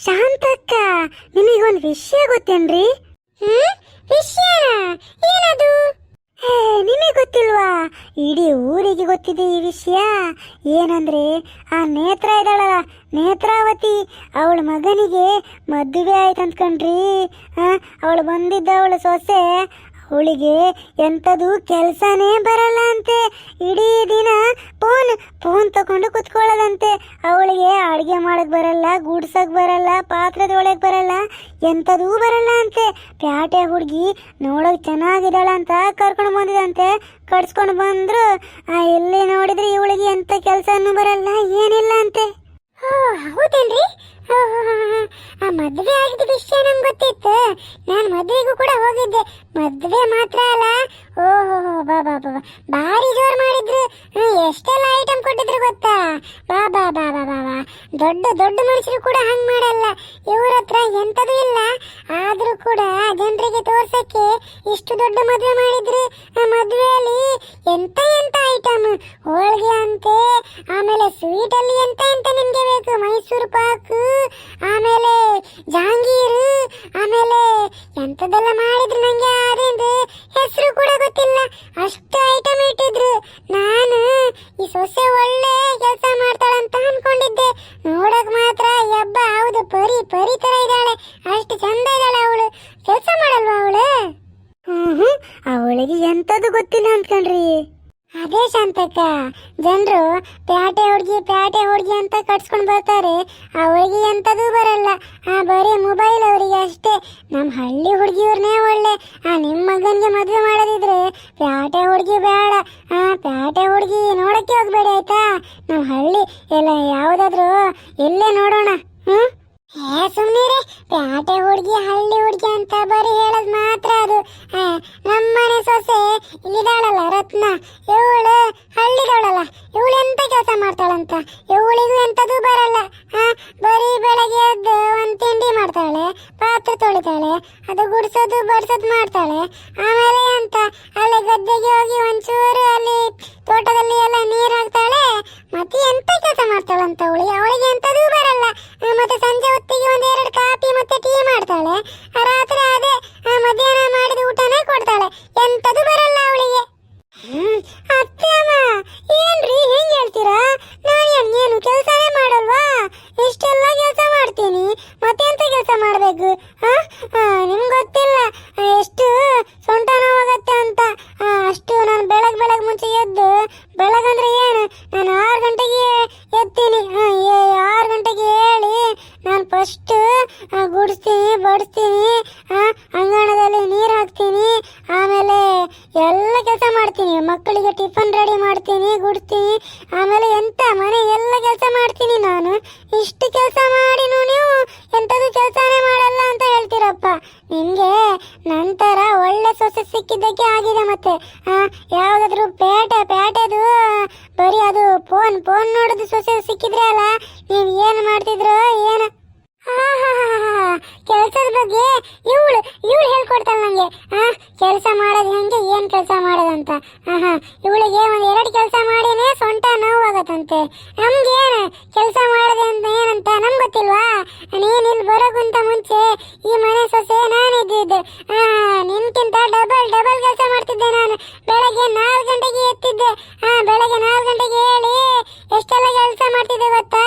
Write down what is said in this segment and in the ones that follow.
ಶಾಂತಕ್ಕ ನಿಮಗೊಂದು ವಿಷಯ ಗೊತ್ತೇನ್ರಿ? ಹ್ಮ್? ವಿಷಯ? ಏನದು? ನಿಮಗೆ ಗೊತ್ತಿಲ್ವಾ? ಇಡೀ ಊರಿಗೆ ಗೊತ್ತಿದೆ ಈ ವಿಷಯ. ಏನಂದ್ರೆ ಆ ನೇತ್ರ ಇದ್ದಾಳಲ್ಲ ನೇತ್ರಾವತಿ ಅವಳ ಮಗನಿಗೆ ಮದುವೆ ಆಯ್ತು ಅಂದ್ಕೊಂಡ್ರಿ ಅವಳು ಬಂದಿದ್ದ ಅವಳ ಸೊಸೆ ಅವಳಿಗೆ ಎಂಥದು ಕೆಲಸನೇ ಬರಲ್ಲ ಅಂತೆ ಇಡೀ ದಿನ ಫೋನ್ ಫೋನ್ ತಗೊಂಡು ಕುತ್ಕೊಳ್ಳೋದಂತೆ ಅವಳಿಗೆ ಅಡುಗೆ ಮಾಡಕ್ ಬರಲ್ಲ, ಗುಡ್ಸಕ್ ಬರಲ್ಲ ಪಾತ್ರೆ ತೊಳೆಯಕ್ ಬರಲ್ಲ ಎಂಥದೂ ಬರಲ್ಲ ಅಂತೆ ಪ್ಯಾಟೆ ಹುಡುಗಿ ನೋಡಕ್ ಚೆನ್ನಾಗಿದ್ದಾಳ ಅಂತ ಕರ್ಕೊಂಡು ಬಂದಿದಂತೆ. ಕಡ್ಸ್ಕೊಂಡು ಬಂದ್ರು. ಎಲ್ಲಿ ನೋಡಿದ್ರೆ ಇವಳಿಗೆ ಎಂಥ ಕೆಲಸನೂ ಬರಲ್ಲ ಏನಿಲ್ಲ ಅಂತೆ ಹೌದೇನ್ರಿ? ಮದುವೆ ಆಗಿದ್ದ ವಿಷಯ ನಂಗೆ ಗೊತ್ತಿತ್ತು. ನಾನು ಮದುವೆಗೂ ಕೂಡ ಹೋಗಿದ್ದೆ. ಮದುವೆ ಮಾತ್ರ ಅಲ್ಲ. ಓಹೋ ಬಾ ಬಾ ಬಾ. ಭಾರಿ ಜೋರ್ ಮಾಡಿದ್ರು. ಎಷ್ಟೆಲ್ಲ ಐಟಮ್ ಕೊಟ್ಟಿದ್ರು ಗೊತ್ತಾ? ಬಾ ಬಾ ಬಾ ಬಾ ಬಾ ದೊಡ್ಡ ದೊಡ್ಡ ಮನುಷ್ಯರು ಕೂಡ ಹಂಗ್ ಮಾಡಲ್ಲ. ಇವ್ರ ಹತ್ರ ಎಂತದೂ ಇಲ್ಲ. ಆದರೂ ಕೂಡ ಜನರಿಗೆ ತೋರ್ಸಕ್ಕೆ ಇಷ್ಟು ದೊಡ್ಡ ಮದುವೆ ಮಾಡಿದ್ರು. ಮದುವೆಯಲ್ಲಿ ಎಂತ ಎಂತ ಐಟಮ್ ಹೋಳಿಗೆ ಅಂತೆ, ಆಮೇಲೆ ಸ್ವೀಟ್ ಅಲ್ಲಿ ಎಂತ ಎಂತ ನಿಮ್ಗೆ ಬೇಕು ಮೈಸೂರು ಪಾಕು ಆಮೇಲೆ ಜಾಂಗೀರು ಆಮೇಲೆ ಎಂತದೆಲ್ಲ ಮಾಡಿದ್ರು ನಂಗೆ ಅದೇಂದು ಹೆಸರು ಕೂಡ ಗೊತ್ತಿಲ್ಲ. ಅಷ್ಟು ಐಟಮ್ ಇಟ್ಟಿದ್ರು. ನಾನು ಈ ಸೊಸೆ ಒಳ್ಳೆ ಕೆಲಸ ಮಾಡ್ತಾಳಂತ ಅನ್ಕೊಂಡಿದ್ದೆ. ನೋಡಕ್ ಮಾತ್ರ ಯಬ್ಬ ಹೌದು, ಪರಿ ಪರಿ ತರ ಇದ್ದಾಳೆ. ಅಷ್ಟು ಚಂದ ಇದ್ದಾಳೆ ಅವಳು. ಕೆಲಸ ಮಾಡಲ್ವಾ ಅವಳು? ಹ್ಮ್ ಅವಳಿಗೆ ಎಂತದು ಗೊತ್ತಿಲ್ಲ ಅಂದ್ಕೊಂಡ್ರಿ ಅದೇ ಶಾಂತಕ್ಕ, ಜನರು ಪ್ಯಾಟೆ ಹುಡುಗಿ ಪ್ಯಾಟೆ ಹುಡುಗಿ ಅಂತ ಕಟ್ಸ್ಕೊಂಡು ಬರ್ತಾರೆ. ಆ ಹುಡುಗಿ ಅಂತದು ಬರಲ್ಲ. ಆ ಬರೀ ಮೊಬೈಲ್ ಅವರಿಗೆ ಅಷ್ಟೇ. ನಮ್ಮ ಹಳ್ಳಿ ಹುಡುಗಿಯವ್ರನ್ನೇ ಒಳ್ಳೆ. ಆ ನಿಮ್ಮ ಮಗನಿಗೆ ಮದುವೆ ಮಾಡೋದಿದ್ರೆ ಪ್ಯಾಟೆ ಹುಡುಗಿ ಬೇಡ. ಆ ಪ್ಯಾಟೆ ಹುಡುಗಿ ನೋಡಕ್ಕೆ ಹೋಗ್ಬೇಡಿ ಆಯ್ತಾ? ನಮ್ಮ ಹಳ್ಳಿ ಎಲ್ಲ ಯಾವುದಾದ್ರೂ ಎಲ್ಲೇ ನೋಡೋಣ. ಹ್ಞೂ ಏ ಸುಮ್ಮನೆ ಪ್ಯಾಟೆ ಹುಡುಗಿ, ಹಳ್ಳಿ ಹುಡುಗಿ ಅಂತ ಬರೀ ಹೇಳೋದು ಮಾತ್ರ ಅದು. ನಮ್ಮನೆ ಸೊಸೆ ಇಲ್ಲಿದಾಳಲ್ಲ ರತ್ನ ಇವಳು ಹಳ್ಳಿದವಳಲ್ಲ. ಇವಳು ಎಂತ ಕೆಲಸ ಮಾಡ್ತಾಳಂತ? ಇವಳಿಗೂ ಎಂಥದ್ದು ಬರಲ್ಲ. ಬರೀ ಬೆಳಗ್ಗೆ ಎದ್ದು ಒಂದು ತಿಂಡಿ ಮಾಡ್ತಾಳೆ, ಪಾತ್ರೆ ತೊಳಿತಾಳೆ, ಅದು ಗುಡಿಸೋದು ಬಡಿಸೋದು ಮಾಡ್ತಾಳೆ. ಆಮೇಲೆ ಅಂತ ಅಲ್ಲಿ ಗದ್ದೆಗೆ ಹೋಗಿ ಒಂಚೂರು ಅಲ್ಲಿ ತೋಟದಲ್ಲಿ ಎಲ್ಲ ನೀರು ಹಾಕ್ತಾಳೆ ಮತ್ತೆ ಎಂತ ಕೆಲಸ ಮಾಡ್ತಾಳಂತ ಅವಳಿಗೆ? ಅವಳಿಗೆ ಬೆಳಗಂದ್ರೆ ಏನು? ನಾನು ಆರು ಗಂಟೆಗೆ ಎತ್ತೀನಿ ಆರು ಗಂಟೆಗೆ ಹೇಳಿ. ನಾನು ಫಸ್ಟ್ ಗುಡಿಸ್ತೀನಿ, ಬಡಿಸ್ತೀನಿ. ಅಂಗಣದಲ್ಲಿ ನೀರು ಹಾಕ್ತೀನಿ. ಆಮೇಲೆ ಎಲ್ಲ ಕೆಲಸ ಮಾಡ್ತೀನಿ. ಮಕ್ಕಳಿಗೆ ಟಿಫನ್ ರೆಡಿ ಮಾಡ್ತೀನಿ, ಗುಡಿಸ್ತೀನಿ. ಆಮೇಲೆ ಎಂತ? ಮನೆ ಎಲ್ಲ ಕೆಲಸ ಮಾಡ್ತೀನಿ ನಾನು. ಇಷ್ಟು ಕೆಲಸ ಮಾಡಿ ನೀವು ಎಂಥದ್ದು ಕೆಲಸನೇ ಮಾಡಲ್ಲ ಅಂತ ಹೇಳ್ತೀರಪ್ಪ. ನಿಮಗೆ ನಂತರ ಒಳ್ಳೆ ಸೊಸೆ ಸಿಕ್ಕಿದ್ದಕ್ಕೆ ಆಗಿದೆ ಮತ್ತೆ. ಯಾವ್ದಾದ್ರು ಪೇಟೆ, ಪೇಟೆದು ಬರೀ ಅದು ಫೋನ್ ಫೋನ್ ನೋಡೋದು ಸೊಸೆ ಸಿಕ್ಕಿದ್ರೆ ಅಲ್ಲ ನೀವು ಏನು ಮಾಡ್ತಿದ್ರು ಏನು? ಕೆಲಸದ ಬಗ್ಗೆ ಇವಳು ಇವಳು ಹೇಳ್ಕೊಡ್ತಾಳೆ ನನಗೆ ಕೆಲಸ ಮಾಡೋದು ಹೆಂಗೆ, ಏನು ಕೆಲಸ ಮಾಡೋದಂತ. ಇವಳಿಗೆ ಒಂದೆರಡು ಎರಡು ಕೆಲಸ ಮಾಡಿನೇ ಸೊಂಟ ನೋವಾಗತ್ತಂತೆ. ನಮ್ಗೇನು ಕೆಲಸ ಮಾಡೋದೆ ಅಂತ ಏನಂತ ನಮ್ಗೆ ಗೊತ್ತಿಲ್ವಾ? ನೀನು ಇಲ್ಲಿ ಬರೋಕ್ಕಿಂತ ಮುಂಚೆ ಈ ಮನೆ ಸೊಸೆ ನಾನಿದ್ದಿದ್ದೆ. ನಿನ್ಕಿಂತ ಡಬಲ್ ಡಬಲ್ ಕೆಲಸ ಮಾಡ್ತಿದ್ದೆ ನಾನು. ಬೆಳಗ್ಗೆ ನಾಲ್ಕು ಗಂಟೆಗೆ ಎತ್ತಿದ್ದೆ. ಬೆಳಗ್ಗೆ ನಾಲ್ಕು ಗಂಟೆಗೆ ಹೇಳಿ ಎಷ್ಟೆಲ್ಲ ಕೆಲಸ ಮಾಡ್ತಿದ್ದೆ ಗೊತ್ತಾ?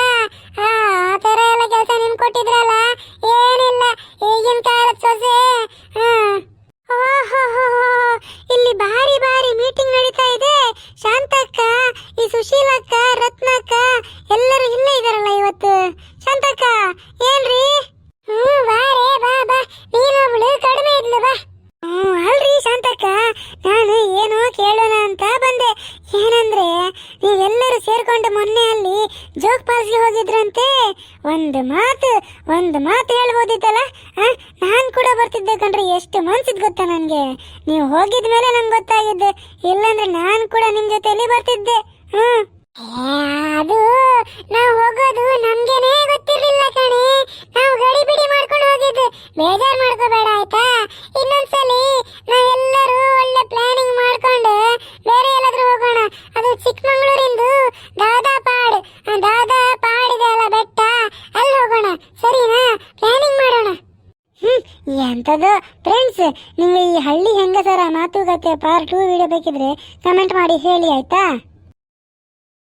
ಆ ಥರ ಎಲ್ಲ ಕೆಲಸ ನಿಮ್ಗೆ ಕೊಟ್ಟಿದ್ರಲ್ಲ? ಏನಿಲ್ಲ, ಈಗಿನ ಕಾಲದ ಸೊಸೆ. ಇಲ್ಲಿ ಭಾರಿ ಭಾರಿ ಮೀಟಿಂಗ್ ನಡೀತಾ ಇದೆ. ಶಾಂತಕ್ಕ, ಈ ಸುಶೀಲಕ್ಕ, ರತ್ನಕ್ಕ ಎಲ್ಲರೂ ಇಲ್ಲೇ ಇದಾರಲ್ಲ ಇವತ್ತು. ಶಾಂತಕ್ಕ, ಏನ್ರಿ? ಹ್ಮ್ ಬಾರೇ ಬಾ ಬಾ. ನೀನೊಬ್ಳು ಕಡಿಮೆ ಇದ್ಲು, ಬಾ. ಹ್ಮ್ ಅಲ್ರಿ ಶಾಂತಕ್ಕ. ನಾನು ಏನೋ ಕೇಳೋಣ ಅಂತ ಬಂದೆ. ಏನಂದ್ರೆ ನೀವೆಲ್ಲರೂ ಸೇರ್ಕೊಂಡು ಮೊನ್ನೆ ಅಲ್ಲಿ ಜೋಗ್ ಪಾಲ್ಸ್ಗೆ ಹೋಗಿದ್ರಂತೆ. ಒಂದು ಮಾತು ಒಂದು ಮಾತು ಹೇಳ್ಬೋದಿತ್ತಲ್ಲ? ನಾನ್ ಕೂಡ ಬರ್ತಿದ್ದೆ ಕಣ್ರಿ, ಎಷ್ಟು ಮನ್ಸಿದ್ ಗೊತ್ತಾ ನನಗೆ? ನೀವು ಹೋಗಿದ ಮೇಲೆ ನಂಗೆ ಗೊತ್ತಾಗಿದ್ದೆ, ಇಲ್ಲಾಂದ್ರೆ ನಾನು ಕೂಡ ನಿಮ್ ಜೊತೆಲಿ ಬರ್ತಿದ್ದೆ. ಅದು ಎಂಥದ್ದು ಫ್ರೆಂಡ್ಸ್ ನಿಮಗೆ ಈ ಹಳ್ಳಿ ಹೆಂಗಸರ ಮಾತುಕತೆ ಪಾರ್ಟ್ ಟೂ ವಿಡಿಯೋ ಬೇಕಿದ್ರೆ ಕಮೆಂಟ್ ಮಾಡಿ ಹೇಳಿ, ಆಯ್ತಾ?